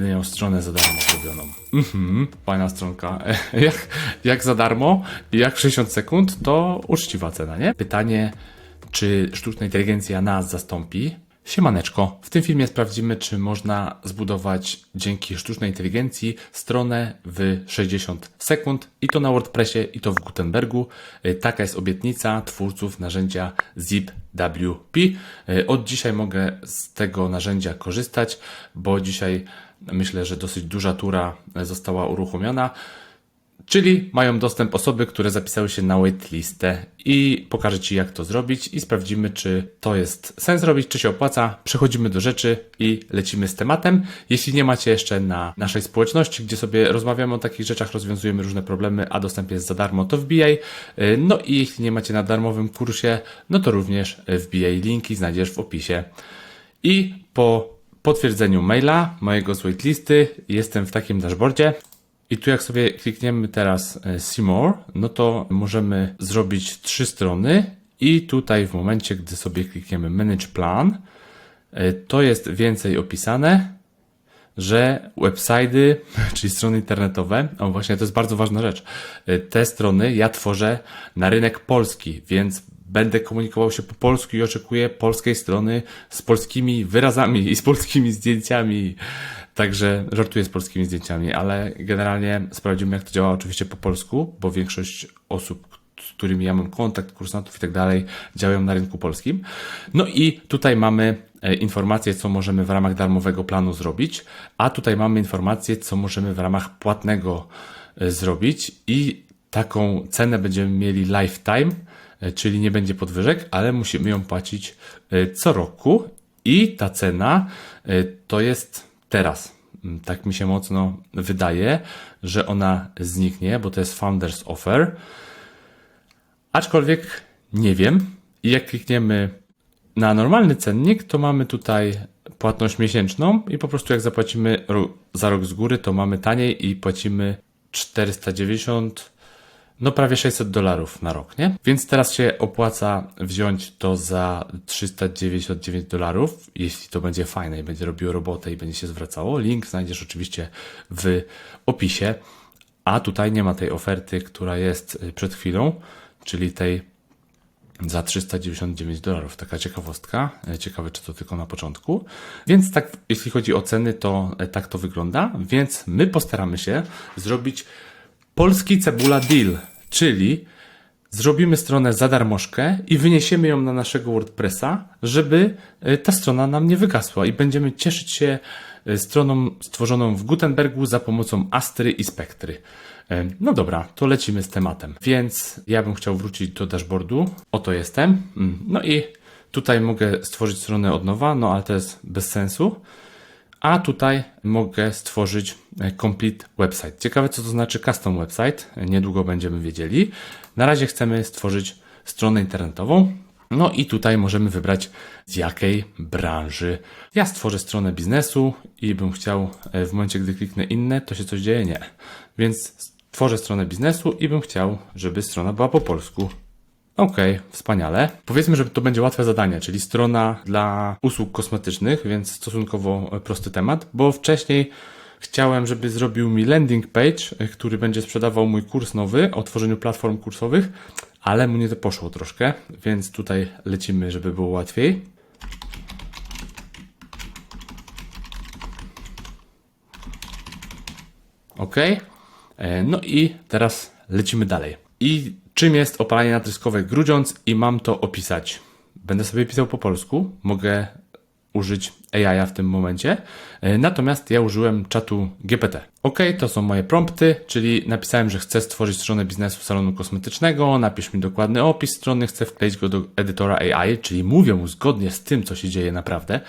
będę miał stronę za darmo zrobioną. Mhm, fajna stronka. Jak, jak za darmo jak 60 sekund, to uczciwa cena, nie? Pytanie, czy sztuczna inteligencja nas zastąpi? Siemaneczko, w tym filmie sprawdzimy, czy można zbudować dzięki sztucznej inteligencji stronę w 60 sekund i to na WordPressie i to w Gutenbergu. Y, Taka jest obietnica twórców narzędzia ZipWP. Y, Od dzisiaj mogę z tego narzędzia korzystać, bo dzisiaj myślę, że dosyć duża tura została uruchomiona. Czyli mają dostęp osoby, które zapisały się na waitlistę i pokażę Ci jak to zrobić i sprawdzimy, czy to jest sens robić, czy się opłaca. Przechodzimy do rzeczy i lecimy z tematem. Jeśli nie macie jeszcze na naszej społeczności, gdzie sobie rozmawiamy o takich rzeczach, rozwiązujemy różne problemy, a dostęp jest za darmo, to wbijaj. No i jeśli nie macie na darmowym kursie, no to również wbijaj linki, znajdziesz w opisie. I po potwierdzeniu maila mojego z waitlisty. Jestem w takim dashboardzie. I tu jak sobie klikniemy teraz e, See More, no to możemy zrobić trzy strony. I tutaj w momencie, gdy sobie klikniemy Manage Plan, e, to jest więcej opisane, że websitey, czyli strony internetowe, o właśnie to jest bardzo ważna rzecz, e, te strony ja tworzę na rynek polski, więc będę komunikował się po polsku i oczekuję polskiej strony z polskimi wyrazami i z polskimi zdjęciami. Także żartuję z polskimi zdjęciami, ale generalnie sprawdzimy, jak to działa oczywiście po polsku, bo większość osób, z którymi ja mam kontakt, kursantów i tak dalej, działają na rynku polskim. No i tutaj mamy e, informację, co możemy w ramach darmowego planu zrobić, a tutaj mamy informację, co możemy w ramach płatnego e, zrobić i taką cenę będziemy mieli lifetime, czyli nie będzie podwyżek, ale musimy ją płacić e, co roku i ta cena e, to jest teraz. Mm, Tak mi się mocno wydaje, że ona zniknie, bo to jest Founders Offer. Aczkolwiek nie wiem. I jak klikniemy na normalny cennik, to mamy tutaj płatność miesięczną i po prostu jak zapłacimy za rok z góry, to mamy taniej i płacimy 490, no prawie 600 dolarów na rok, nie? Więc teraz się opłaca wziąć to za 399 dolarów, jeśli to będzie fajne i będzie robiło robotę i będzie się zwracało. Link znajdziesz oczywiście w opisie. A tutaj nie ma tej oferty, która jest y, przed chwilą, czyli tej za 399 dolarów. Taka ciekawostka. E, Ciekawe, czy to tylko na początku. Więc tak, jeśli chodzi o ceny, to e, tak to wygląda. Więc my postaramy się zrobić polski cebula deal, czyli zrobimy stronę za darmożkę i wyniesiemy ją na naszego WordPressa, żeby e, ta strona nam nie wygasła i będziemy cieszyć się e, stroną stworzoną w Gutenbergu za pomocą Astry i Spektry. E, No dobra, to lecimy z tematem. Więc ja bym chciał wrócić do dashboardu. Oto jestem. Mm, No i tutaj mogę stworzyć stronę od nowa, no ale to jest bez sensu. A tutaj mogę stworzyć e, complete website. Ciekawe, co to znaczy custom website. Niedługo będziemy wiedzieli. Na razie chcemy stworzyć stronę internetową. No i tutaj możemy wybrać z jakiej branży. Ja stworzę stronę biznesu i bym chciał, e, w momencie gdy kliknę inne, to się coś dzieje? Nie. Więc stworzę stronę biznesu i bym chciał, żeby strona była po polsku. Okej, wspaniale. Powiedzmy, że to będzie łatwe zadanie, czyli strona dla usług kosmetycznych, więc stosunkowo e, prosty temat, bo wcześniej chciałem, żeby zrobił mi landing page, e, który będzie sprzedawał mój kurs nowy o tworzeniu platform kursowych, ale mu nie to poszło troszkę, więc tutaj lecimy, żeby było łatwiej. Ok. E, No i teraz lecimy dalej. I czym jest opalanie natryskowe grudziąc i mam to opisać? Będę sobie pisał po polsku, mogę użyć AI w tym momencie, E, natomiast ja użyłem czatu GPT. Ok, to są moje prompty, czyli napisałem, że chcę stworzyć stronę biznesu salonu kosmetycznego, napisz mi dokładny opis strony, chcę wkleić go do edytora AI, czyli mówię mu zgodnie z tym, co się dzieje naprawdę,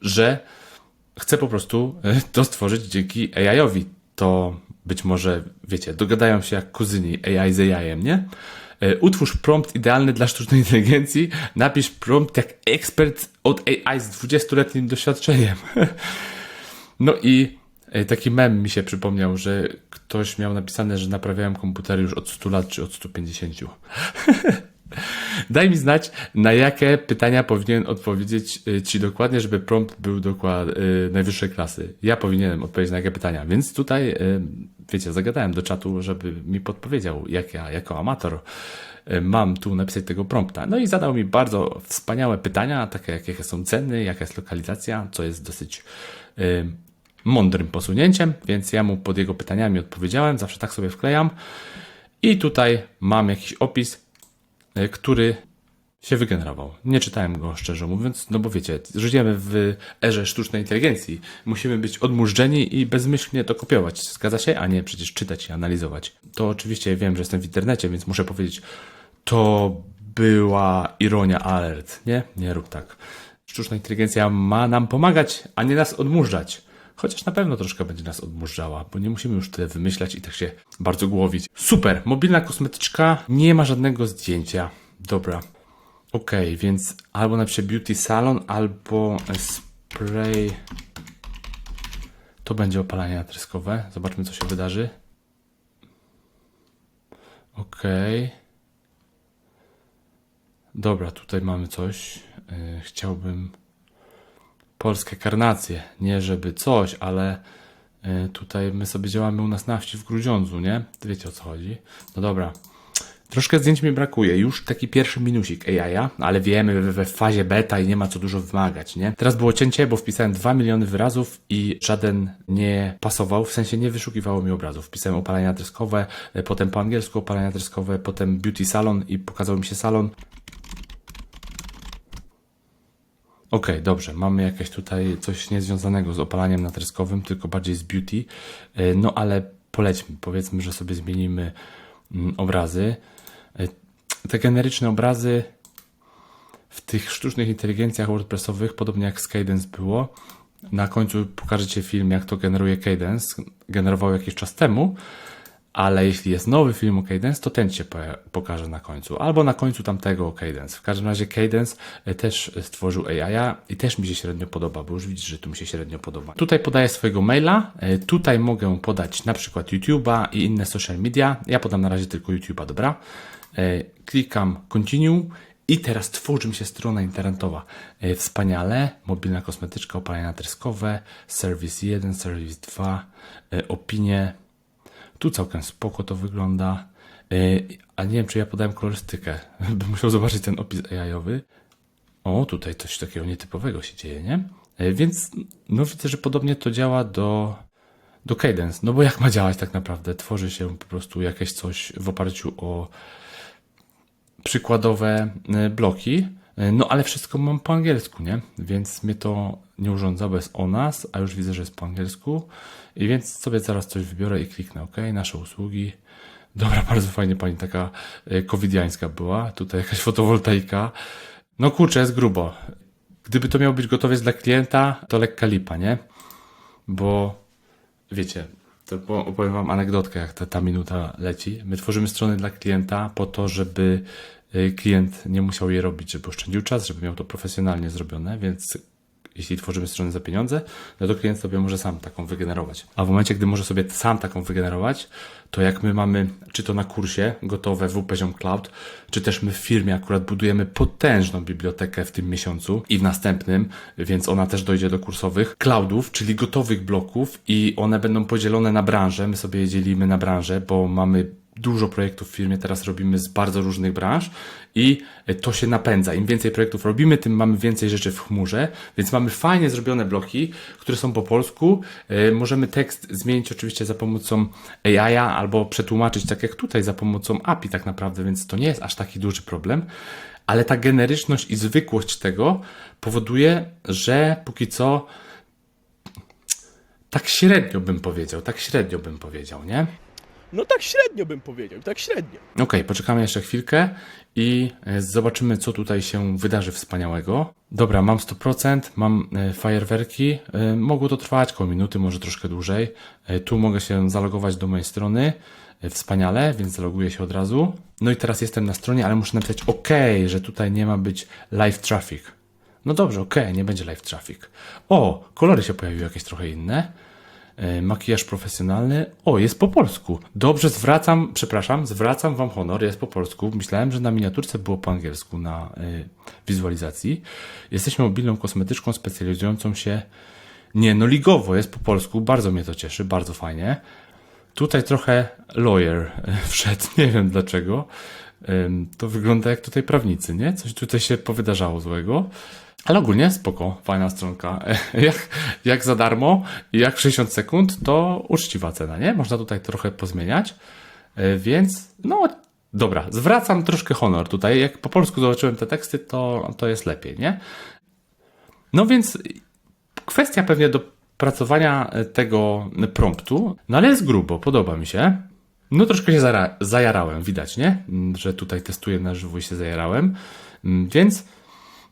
że chcę po prostu e, to stworzyć dzięki AI-owi. To być może, wiecie, dogadają się jak kuzyni AI z AI-em, nie? E, Utwórz prompt idealny dla sztucznej inteligencji. Napisz prompt jak ekspert od AI z 20-letnim doświadczeniem. No i e, taki mem mi się przypomniał, że ktoś miał napisane, że naprawiałem komputery już od 100 lat czy od 150. Daj mi znać, na jakie pytania powinien odpowiedzieć y, Ci dokładnie, żeby prompt był dokładnie najwyższej klasy. Ja powinienem odpowiedzieć na jakie pytania, więc tutaj, y, wiecie, zagadałem do czatu, żeby mi podpowiedział, jak ja jako amator y, mam tu napisać tego prompta. No i zadał mi bardzo wspaniałe pytania, takie jak jakie są ceny, jaka jest lokalizacja, co jest dosyć y, mądrym posunięciem, więc ja mu pod jego pytaniami odpowiedziałem, zawsze tak sobie wklejam. I tutaj mam jakiś opis, y, który się wygenerował. Nie czytałem go szczerze mówiąc, no bo wiecie, żyjemy w erze sztucznej inteligencji. Musimy być odmurzeni i bezmyślnie to kopiować. Zgadza się? A nie przecież czytać i analizować. To oczywiście wiem, że jestem w internecie, więc muszę powiedzieć, to była ironia alert. Nie? Nie rób tak. Sztuczna inteligencja ma nam pomagać, a nie nas odmurzać. Chociaż na pewno troszkę będzie nas odmurzała, bo nie musimy już tyle wymyślać i tak się bardzo głowić. Super, mobilna kosmetyczka, nie ma żadnego zdjęcia. Dobra. Okej, więc albo napiszę beauty salon, albo spray. To będzie opalanie natryskowe. Zobaczmy, co się wydarzy. Okej. Dobra, tutaj mamy coś. Yy, chciałbym polskie karnacje. Nie żeby coś, ale y, tutaj my sobie działamy u nas na wsi w Grudziądzu, nie? Wiecie o co chodzi. No dobra. Troszkę zdjęć mi brakuje. Już taki pierwszy minusik AI, ale wiemy we, fazie beta i nie ma co dużo wymagać, nie? Teraz było cięcie, bo wpisałem 2 miliony wyrazów i żaden nie pasował, w sensie nie wyszukiwało mi obrazów. Wpisałem opalania treskowe, y, potem po angielsku opalania treskowe, potem beauty salon i pokazał mi się salon. Okej, dobrze. Mamy jakieś tutaj coś niezwiązanego z opalaniem natreskowym, tylko bardziej z beauty. E, No ale polećmy. Powiedzmy, że sobie zmienimy mm, obrazy. E, Te generyczne obrazy w tych sztucznych inteligencjach WordPressowych, podobnie jak z Cadence było, na końcu pokażecie film, jak to generuje Cadence. Generował jakiś czas temu, ale jeśli jest nowy film o Cadence, to ten poja- pokaże na końcu, albo na końcu tamtego o Cadence. W każdym razie Cadence e, też stworzył AI i też mi się średnio podoba, bo już widzisz, że tu mi się średnio podoba. Tutaj podaję swojego maila, e, tutaj mogę podać na przykład YouTube'a i inne social media. Ja podam na razie tylko YouTube'a, dobra? E, Klikam Continue i teraz tworzy mi się strona internetowa. Wspaniale, mobilna kosmetyczka, opalania treskowe, serwis 1, serwis 2, e, opinie, tu całkiem spoko to wygląda. Yy, a nie wiem, czy ja podałem kolorystykę. Bym musiał zobaczyć ten opis AI-owy. O, tutaj coś takiego nietypowego się dzieje, nie? Yy, więc no widzę, że podobnie to działa do, do Cadence. No bo jak ma działać tak naprawdę? Tworzy się po prostu jakieś coś w oparciu o przykładowe y, bloki, no ale wszystko mam po angielsku, nie? Więc mnie to nie urządza bez o nas, a już widzę, że jest po angielsku. I więc sobie zaraz coś wybiorę i kliknę OK, nasze usługi. Dobra, bardzo fajnie pani taka y, covidiańska była. Tutaj jakaś fotowoltaika. No kurczę, jest grubo. Gdyby to miał być gotowiec dla klienta, to lekka lipa, nie? Bo wiecie, to po- opowiem wam anegdotkę, jak ta, ta minuta leci. My tworzymy strony dla klienta po to, żeby y, klient nie musiał je robić, żeby oszczędził czas, żeby miał to profesjonalnie zrobione, więc jeśli tworzymy stronę za pieniądze, no to klient sobie może sam taką wygenerować. A w momencie, gdy może sobie sam taką wygenerować, to jak my mamy, czy to na kursie gotowe w poziom cloud, czy też my w firmie akurat budujemy potężną bibliotekę w tym miesiącu i w następnym, więc ona też dojdzie do kursowych cloudów, czyli gotowych bloków i one będą podzielone na branże. My sobie je dzielimy na branże, bo mamy dużo projektów w firmie teraz robimy z bardzo różnych branż i to się napędza. Im więcej projektów robimy, tym mamy więcej rzeczy w chmurze, więc mamy fajnie zrobione bloki, które są po polsku. E, Możemy tekst zmienić oczywiście za pomocą AI albo przetłumaczyć tak jak tutaj za pomocą API tak naprawdę, więc to nie jest aż taki duży problem. Ale ta generyczność i zwykłość tego powoduje, że póki co tak średnio bym powiedział, tak średnio bym powiedział, nie? No tak średnio bym powiedział, tak średnio. Okej, poczekamy jeszcze chwilkę i e, zobaczymy, co tutaj się wydarzy wspaniałego. Dobra, mam 100%, mam e, fajerwerki. E, Mogło to trwać koło minuty, może troszkę dłużej. Tu mogę się zalogować do mojej strony. Wspaniale, więc zaloguję się od razu. No i teraz jestem na stronie, ale muszę napisać OK, że tutaj nie ma być live traffic. No dobrze, OK, nie będzie live traffic. O, kolory się pojawiły jakieś trochę inne. E, Makijaż profesjonalny. O, jest po polsku. Dobrze, zwracam, przepraszam, zwracam wam honor, jest po polsku. Myślałem, że na miniaturce było po angielsku na y, wizualizacji. Jesteśmy mobilną kosmetyczką specjalizującą się. Nie, no ligowo jest po polsku. Bardzo mnie to cieszy, bardzo fajnie. Tutaj trochę lawyer e, wszedł, nie wiem dlaczego. To wygląda jak tutaj prawnicy, nie? Coś tutaj się powydarzało złego. Ale ogólnie spoko, fajna stronka. Jak, jak za darmo jak w 60 sekund, to uczciwa cena, nie? Można tutaj trochę pozmieniać. E, Więc, no, dobra, zwracam troszkę honor tutaj. Jak po polsku zobaczyłem te teksty, to, to jest lepiej, nie? No więc kwestia pewnie dopracowania tego promptu, no ale jest grubo, podoba mi się. No troszkę się zajarałem, widać, nie? Że tutaj testuję na żywo i się zajarałem. Mm, Więc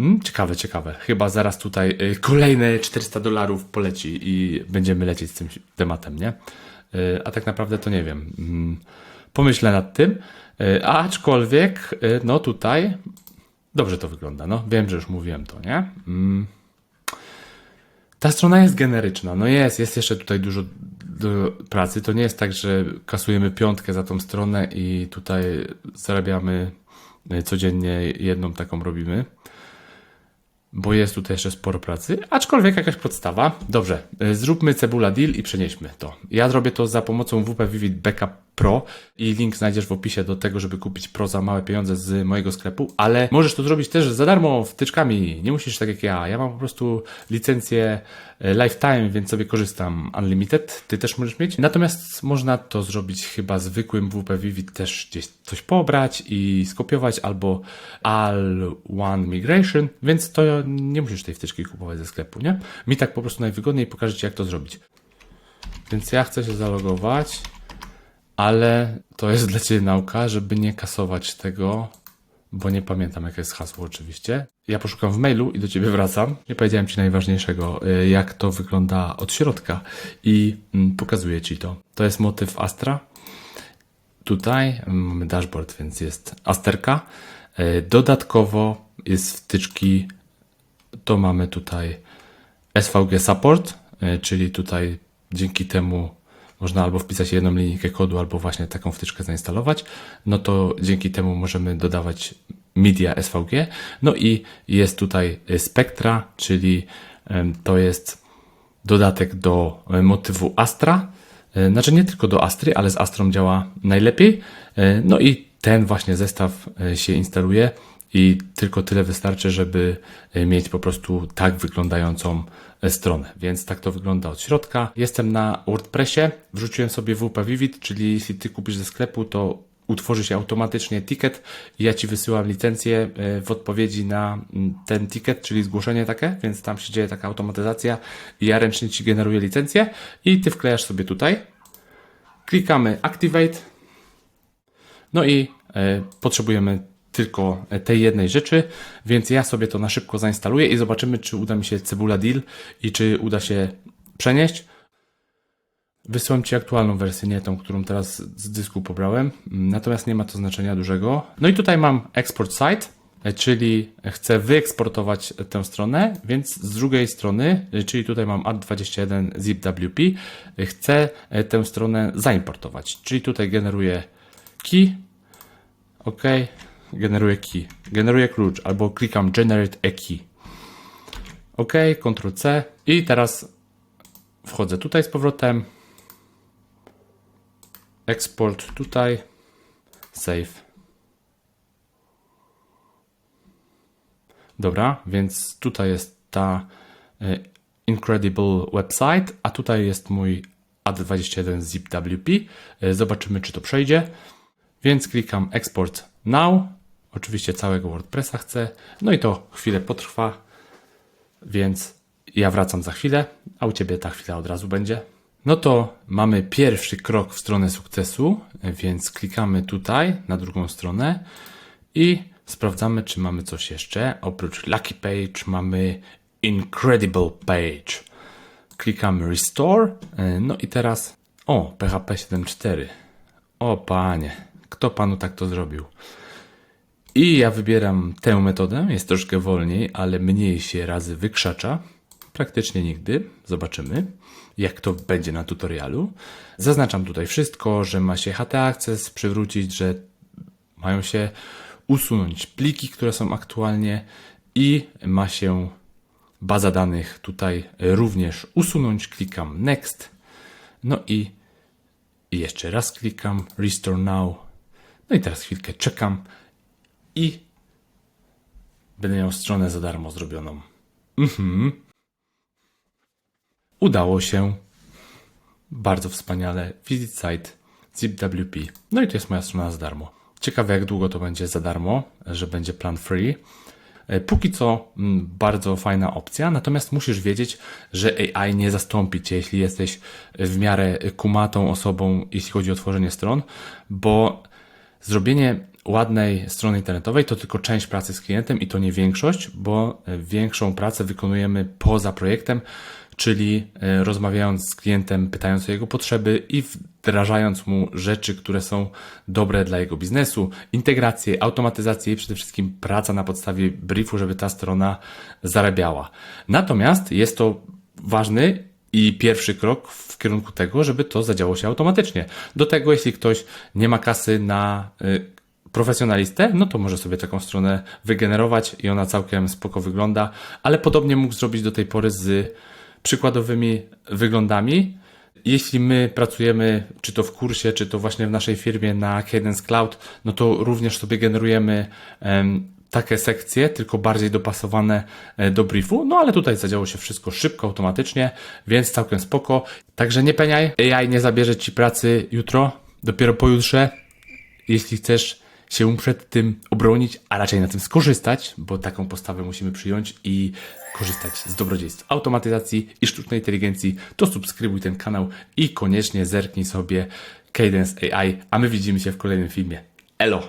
mm, ciekawe, ciekawe. Chyba zaraz tutaj y, kolejne 400 dolarów poleci i będziemy lecieć z tym tematem, nie? Y, A tak naprawdę to nie wiem. Mm, Pomyślę nad tym. Y, Aczkolwiek, no tutaj dobrze to wygląda, no. Wiem, że już mówiłem to, nie? Mm. Ta strona jest generyczna. No jest, jest jeszcze tutaj dużo do pracy. To nie jest tak, że kasujemy piątkę za tą stronę i tutaj zarabiamy codziennie jedną taką robimy. Bo jest tutaj jeszcze sporo pracy, aczkolwiek jakaś podstawa. Dobrze, y, zróbmy cebula deal i przenieśmy to. Ja zrobię to za pomocą WP Vivid Backup Pro i link znajdziesz w opisie do tego, żeby kupić Pro za małe pieniądze z mojego sklepu, ale możesz to zrobić też za darmo wtyczkami. Nie musisz tak jak ja. Ja mam po prostu licencję e, Lifetime, więc sobie korzystam Unlimited. Ty też możesz mieć. Natomiast można to zrobić chyba zwykłym WP Vivid też gdzieś coś pobrać i skopiować albo All One Migration, więc to nie musisz tej wtyczki kupować ze sklepu, nie? Mi tak po prostu najwygodniej pokażę Ci jak to zrobić. Więc ja chcę się zalogować, ale to jest dla Ciebie nauka, żeby nie kasować tego, bo nie pamiętam jakie jest hasło oczywiście. Ja poszukam w mailu i do Ciebie wracam. Nie powiedziałem Ci najważniejszego, y, jak to wygląda od środka i mm, pokazuję Ci to. To jest motyw Astra. Tutaj mamy dashboard, więc jest Asterka. Y, Dodatkowo jest wtyczki, to mamy tutaj SVG Support, y, czyli tutaj dzięki temu można albo wpisać jedną linijkę kodu, albo właśnie taką wtyczkę zainstalować. No to dzięki temu możemy dodawać media SVG. No i jest tutaj Spectra, czyli to jest dodatek do e, motywu Astra. E, Znaczy nie tylko do Astry, ale z Astrą działa najlepiej. E, No i ten właśnie zestaw się instaluje i tylko tyle wystarczy, żeby e, mieć po prostu tak wyglądającą e, stronę. Więc tak to wygląda od środka. Jestem na WordPressie, wrzuciłem sobie WP Vivid, czyli jeśli ty kupisz ze sklepu, to utworzy się automatycznie ticket i ja ci wysyłam licencję e, w odpowiedzi na ten ticket, czyli zgłoszenie takie, więc tam się dzieje taka automatyzacja i ja ręcznie ci generuję licencję i ty wklejasz sobie tutaj. Klikamy Activate. No i potrzebujemy tylko tej jednej rzeczy, więc ja sobie to na szybko zainstaluję i zobaczymy, czy uda mi się Cebula Deal i czy uda się przenieść. Wysyłam Ci aktualną wersję, nie tą, którą teraz z dysku pobrałem, natomiast nie ma to znaczenia dużego. No i tutaj mam export site, czyli chcę wyeksportować tę stronę, więc z drugiej strony, czyli tutaj mam add21 zipwp, chcę tę stronę zaimportować, czyli tutaj generuję key, ok, generuję key, generuję klucz, albo klikam generate a key. OK, Ctrl C i teraz wchodzę tutaj z powrotem. Export tutaj. Save. Dobra, więc tutaj jest ta e, Incredible website, a tutaj jest mój AD21 zipwp. E, Zobaczymy, czy to przejdzie. Więc klikam Export Now. Oczywiście całego WordPressa chcę. No i to chwilę potrwa, więc ja wracam za chwilę, a u Ciebie ta chwila od razu będzie. No to mamy pierwszy krok w stronę sukcesu, więc klikamy tutaj na drugą stronę i sprawdzamy, czy mamy coś jeszcze. Oprócz Lucky Page mamy Incredible Page. Klikamy Restore. No i teraz. O, PHP 7.4. O panie, kto panu tak to zrobił? I ja wybieram tę metodę, jest troszkę wolniej, ale mniej się razy wykrzacza. Praktycznie nigdy. Zobaczymy, jak to będzie na tutorialu. Zaznaczam tutaj wszystko, że ma się HT Access przywrócić, że mają się usunąć pliki, które są aktualnie i ma się baza danych tutaj również usunąć. Klikam Next. No i, jeszcze raz klikam Restore Now. No i teraz chwilkę czekam i będę miał stronę za darmo zrobioną. Mhm. Udało się. Bardzo wspaniale. Visit site zipwp. No i to jest moja strona za darmo. Ciekawe jak długo to będzie za darmo, że będzie plan free. E, Póki co mm, bardzo fajna opcja, natomiast musisz wiedzieć, że AI nie zastąpi cię, jeśli jesteś w miarę kumatą osobą, jeśli chodzi o tworzenie stron, bo zrobienie ładnej strony internetowej to tylko część pracy z klientem i to nie większość, bo e, większą pracę wykonujemy poza projektem, czyli e, rozmawiając z klientem, pytając o jego potrzeby i wdrażając mu rzeczy, które są dobre dla jego biznesu, integrację, automatyzację i przede wszystkim praca na podstawie briefu, żeby ta strona zarabiała. Natomiast jest to ważny i pierwszy krok w kierunku tego, żeby to zadziało się automatycznie. Do tego, jeśli ktoś nie ma kasy na y, profesjonalistę, no to może sobie taką stronę wygenerować i ona całkiem spoko wygląda, ale podobnie mógł zrobić do tej pory z przykładowymi wyglądami. Jeśli my pracujemy, czy to w kursie, czy to właśnie w naszej firmie na Cadence Cloud, no to również sobie generujemy em, takie sekcje, tylko bardziej dopasowane e, do briefu. No ale tutaj zadziało się wszystko szybko, automatycznie, więc całkiem spoko. Także nie peniaj, AI nie zabierze Ci pracy jutro, dopiero pojutrze, jeśli chcesz się przed tym obronić, a raczej na tym skorzystać, bo taką postawę musimy przyjąć i korzystać z dobrodziejstw automatyzacji i sztucznej inteligencji, to subskrybuj ten kanał i koniecznie zerknij sobie Cadence AI, a my widzimy się w kolejnym filmie. Elo!